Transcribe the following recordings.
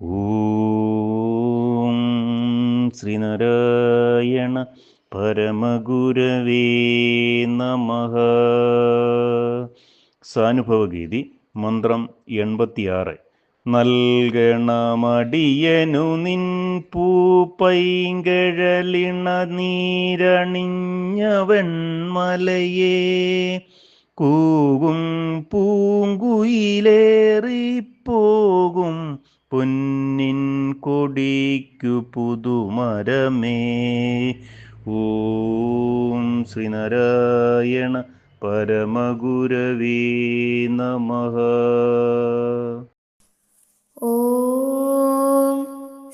ഓം ശ്രീനാരായണ പരമഗുരവേ നമ. സാനുഭവഗീതി മന്ത്രം എൺപത്തിയാറ്. നൽകണമടിയനു നിൻ പൂപ്പൈങ്കഴലിണ നീരണിഞ്ഞവൻ മലയേ. കൂകും പൂങ്കുയിലേറിപ്പോകും കൊടിക്കു പുതുമരമേ ഓം ശ്രീനാരായണ പരമഗുരവീ നമ. ഓം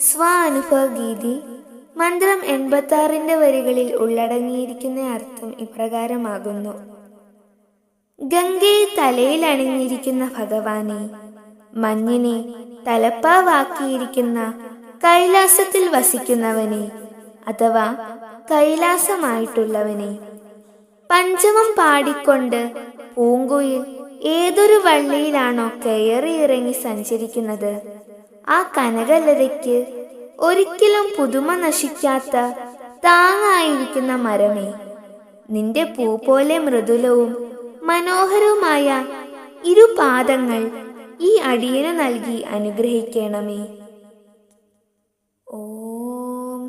സ്വാനുഭവഗീതി മന്ത്രം എൺപത്തി ആറിന്റെ വരികളിൽ ഉള്ളടങ്ങിയിരിക്കുന്ന അർത്ഥം ഇപ്രകാരമാകുന്നു. ഗംഗയെ തലയിൽ അണിഞ്ഞിരിക്കുന്ന ഭഗവാനെ മഞ്ഞിനെ തലപ്പാവാക്കിയിരിക്കുന്ന കൈലാസത്തിൽ വസിക്കുന്നവനെ അഥവാ കൈലാസമായിട്ടുള്ളവനെ. പഞ്ചമം പാടിക്കൊണ്ട് പൂങ്കുയിൽ ഏതൊരു വള്ളിയിലാണോ കയറി ഇറങ്ങി സഞ്ചരിക്കുന്നത്. ആ കനകലതയ്ക്ക് ഒരിക്കലും പുതുമ നശിക്കാത്ത താങ്ങായിരിക്കുന്ന മരമേ. നിന്റെ പൂ പോലെ മൃദുലവും മനോഹരവുമായ ഇരു പാദങ്ങൾ ഈ അടിയനു നൽകി അനുഗ്രഹിക്കണമേ.